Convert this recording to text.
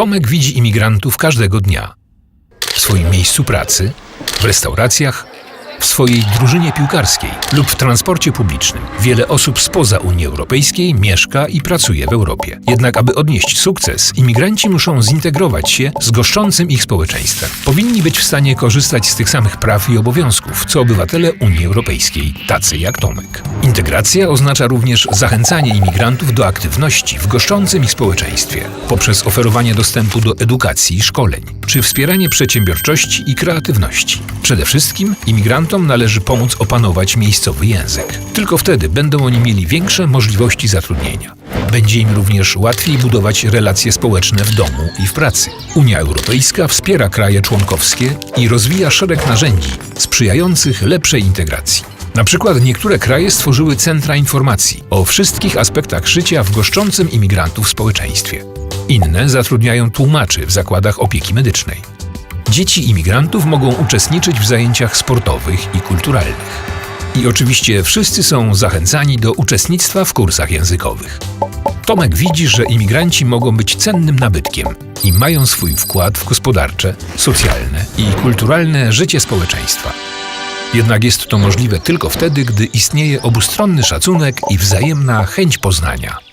Tomek widzi imigrantów każdego dnia. W swoim miejscu pracy, w restauracjach, w swojej drużynie piłkarskiej lub w transporcie publicznym. Wiele osób spoza Unii Europejskiej mieszka i pracuje w Europie. Jednak, aby odnieść sukces, imigranci muszą zintegrować się z goszczącym ich społeczeństwem. Powinni być w stanie korzystać z tych samych praw i obowiązków, co obywatele Unii Europejskiej, tacy jak Tomek. Integracja oznacza również zachęcanie imigrantów do aktywności w goszczącym ich społeczeństwie poprzez oferowanie dostępu do edukacji i szkoleń, czy wspieranie przedsiębiorczości i kreatywności. Przede wszystkim imigrantom należy pomóc opanować miejscowy język. Tylko wtedy będą oni mieli większe możliwości zatrudnienia. Będzie im również łatwiej budować relacje społeczne w domu i w pracy. Unia Europejska wspiera kraje członkowskie i rozwija szereg narzędzi sprzyjających lepszej integracji. Na przykład niektóre kraje stworzyły centra informacji o wszystkich aspektach życia w goszczącym imigrantów społeczeństwie. Inne zatrudniają tłumaczy w zakładach opieki medycznej. Dzieci imigrantów mogą uczestniczyć w zajęciach sportowych i kulturalnych. I oczywiście wszyscy są zachęcani do uczestnictwa w kursach językowych. Tomek widzi, że imigranci mogą być cennym nabytkiem i mają swój wkład w gospodarcze, socjalne i kulturalne życie społeczeństwa. Jednak jest to możliwe tylko wtedy, gdy istnieje obustronny szacunek i wzajemna chęć poznania.